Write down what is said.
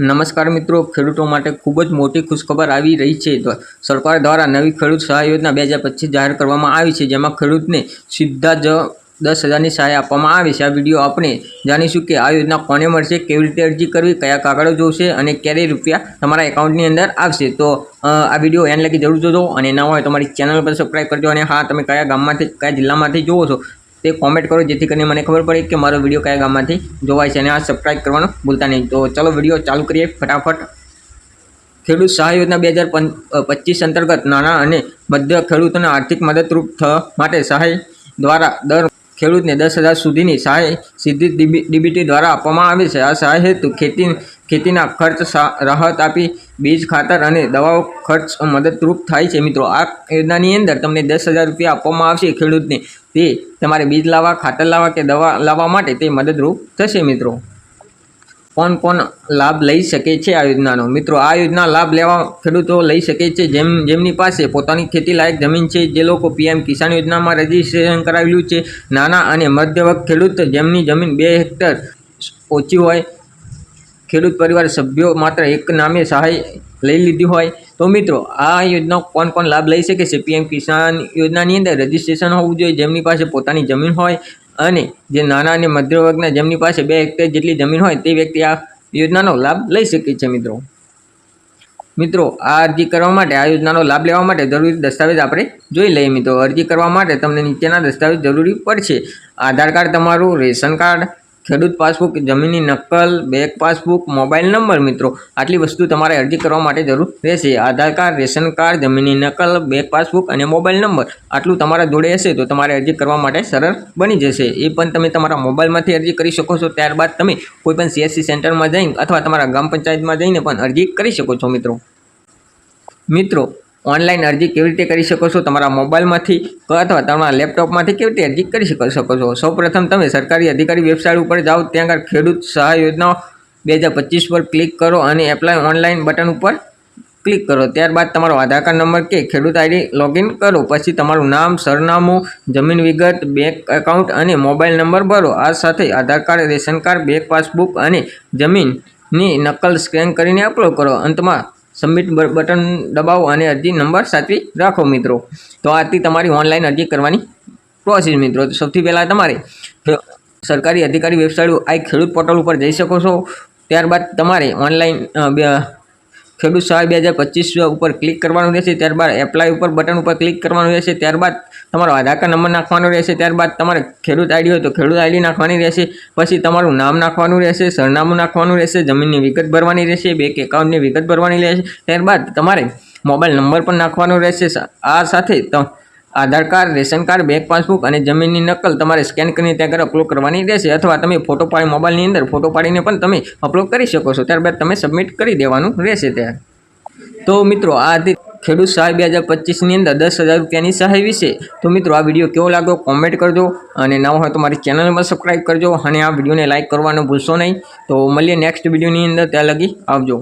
નમસ્કાર મિત્રો, ખેડૂતો માટે ખૂબ જ મોટી ખુશખબર આવી રહી છે. સરકાર દ્વારા નવી ખેડૂત સહાય યોજના બે હજાર પચીસ જાહેર કરવામાં આવી છે, જેમાં ખેડૂતને સીધા જ દસ હજારની સહાય આપવામાં આવે છે. આ વીડિયો આપણે જાણીશું કે આ યોજના કોને મળશે, કેવી રીતે અરજી કરવી, કયા કાગળો જોશે અને ક્યારે રૂપિયા તમારા એકાઉન્ટની અંદર આવશે. તો આ વીડિયો એન લગી જરૂર જોજો અને ના હોય તમારી ચેનલ પર સબસ્ક્રાઈબ કરજો અને હા, તમે કયા ગામમાંથી, કયા જિલ્લામાંથી જુઓ છો તે કોમેન્ટ કરો, જેથી કરીને મને ખબર પડે કે મારો વીડિયો કયા ગામમાંથી જોવાય છે અને આ સબસ્ક્રાઈબ કરવાનું ભૂલતા નહીં. તો ચલો વીડિયો ચાલુ કરીએ ફટાફટ. ખેડૂત સહાય યોજના બે હજાર પચીસ અંતર્ગત નાના અને મધ્ય ખેડૂતોને આર્થિક મદદરૂપ થવા માટે સહાય દ્વારા દર ખેડૂતને દસ હજાર સુધીની સહાય સીધી ડીબીટી દ્વારા આપવામાં આવે છે. આ સહાય હેતુ ખેતી ખેતીના ખર્ચ રાહત આપી, બીજ ખાતર અને દવાઓ ખર્ચ મદદરૂપ થાય છે. મિત્રો, આ યોજનાની અંદર તમને દસ હજાર રૂપિયા આપવામાં આવશે ખેડૂતને. તે તમારે બીજ લાવવા, ખાતર લાવવા કે દવા લાવવા માટે તે મદદરૂપ થશે, મિત્રો. કોણ કોણ લાભ લઈ શકે છે આ યોજનાનો? મિત્રો, આ યોજના લાભ લેવા ખેડૂતો લઈ શકે છે જેમ, જેમની પાસે પોતાની ખેતી લાયક જમીન છે, જે લોકો પીએમ કિસાન યોજનામાં રજીસ્ટ્રેશન કરાવેલું છે, નાના અને મધ્યવર્ગ ખેડૂત જેમની જમીન બે હેક્ટર ઓછી હોય, ખેડૂત પરિવાર સભ્યો માત્ર એક નામે સહાય લઈ લીધી હોય, તો મિત્રો, આ યોજના કોણ કોણ લાભ લઈ શકે છે? પીએમ કિસાન યોજનાની અંદર રજીસ્ટ્રેશન હોવું જોઈએ, જેમની પાસે પોતાની જમીન હોય અને જે નાના અને મધ્યમ વર્ગના જેમની પાસે બે હેક્ટર જેટલી જમીન હોય તે વ્યક્તિ આ યોજનાનો લાભ લઈ શકે છે, મિત્રો. મિત્રો, આ અરજી કરવા માટે, આ યોજનાનો લાભ લેવા માટે જરૂરી દસ્તાવેજ આપણે જોઈ લઈએ, મિત્રો. અરજી કરવા માટે તમને નીચેના દસ્તાવેજ જરૂરી પડશે. આધાર કાર્ડ તમારું, રેશન કાર્ડ ખેડૂત પાસબુક, જમીનની નકલ બેંક પાસબુક મોબાઈલ નંબર મિત્રો, આટલી વસ્તુ તમારે અરજી કરવા માટે જરૂર રહેશે. આધાર કાર્ડ, રેશન કાર્ડ, જમીનની નકલ બેંક પાસબુક અને મોબાઈલ નંબર આટલું તમારા જોડે હશે તો તમારે અરજી કરવા માટે સરળ બની જશે. એ પણ તમે તમારા મોબાઈલમાંથી અરજી કરી શકો છો. ત્યારબાદ તમે કોઈ પણ સીએસસી સેન્ટરમાં જઈને અથવા તમારા ગ્રામ પંચાયતમાં જઈને પણ અરજી કરી શકો છો મિત્રો. મિત્રો ઓનલાઈન અરજી કેવી રીતે કરી શકો છો? તમારા મોબાઈલમાંથી અથવા તમારા લેપટોપમાંથી કેવી રીતે અરજી કરી શકો છો? સૌપ્રથમ તમે સરકારી અધિકારી વેબસાઇટ ઉપર જાઓ, ત્યાં આગળ ખેડૂત સહાય યોજના બે હજાર પચીસ પર ક્લિક કરો અને એપ્લાય ઓનલાઈન બટન ઉપર ક્લિક કરો. ત્યારબાદ તમારો આધાર કાર્ડ નંબર કે ખેડૂત આઈડી લોગિન કરો. પછી તમારું નામ, સરનામું, જમીન વિગત બેંક એકાઉન્ટ અને મોબાઈલ નંબર ભરો. આ સાથે Aadhaar card, ration card bank passbook અને જમીનની નકલ સ્કેન કરીને અપલોડ કરો. અંતમાં સબમિટ બટન દબાવો અને અરજી નંબર સાચવી રાખો મિત્રો. તો આથી તમારી ઓનલાઈન અરજી કરવાની પ્રોસેસ મિત્રો. સૌથી પહેલાં તમારે સરકારી અધિકારી વેબસાઇટ આ ખેડૂત પોર્ટલ ઉપર જઈ શકો છો. ત્યારબાદ તમારે ઓનલાઈન ખેડૂત સહાય બે હજાર પચીસ ઉપર ક્લિક કરવાનું રહેશે, ત્યારબાદ એપ્લાય ઉપર બટન ઉપર ક્લિક કરવાનું રહેશે, ત્યારબાદ તમારો આધાર કાર્ડ નંબર નાખવાનો રહેશે, ત્યારબાદ તમારે ખેડૂત આઈડી હોય તો ખેડૂત આઈડી નાખવાની રહેશે, પછી તમારું નામ નાખવાનું રહેશે, સરનામું નાખવાનું રહેશે, જમીનની વિગત ભરવાની રહેશે બેંક એકાઉન્ટની વિગત ભરવાની રહેશે, ત્યારબાદ તમારે મોબાઈલ નંબર પણ નાખવાનો રહેશે આ સાથે Aadhaar card, ration card bank passbook અને જમીનની નકલ તમારે સ્કેન કરીને ત્યાં આગળ અપલોડ કરવાની રહેશે અથવા તમે ફોટો પાડી મોબાઈલની અંદર ફોટો પાડીને પણ તમે અપલોડ કરી શકો છો. ત્યારબાદ તમે સબમિટ કરી દેવાનું રહેશે ત્યાં. તો મિત્રો, આ હતી ખેડૂત સહાય બે હજાર પચીસની અંદર દસ હજાર રૂપિયાની સહાય વિશે. તો મિત્રો, આ વીડિયો કેવો લાગ્યો કોમેન્ટ કરજો અને નવો હોય તો મારી ચેનલમાં સબસ્ક્રાઈબ કરજો અને આ વિડીયોને લાઇક કરવાનું ભૂલશો નહીં. તો મળીએ નેક્સ્ટ વિડીયોની અંદર, ત્યાં લગી આવજો.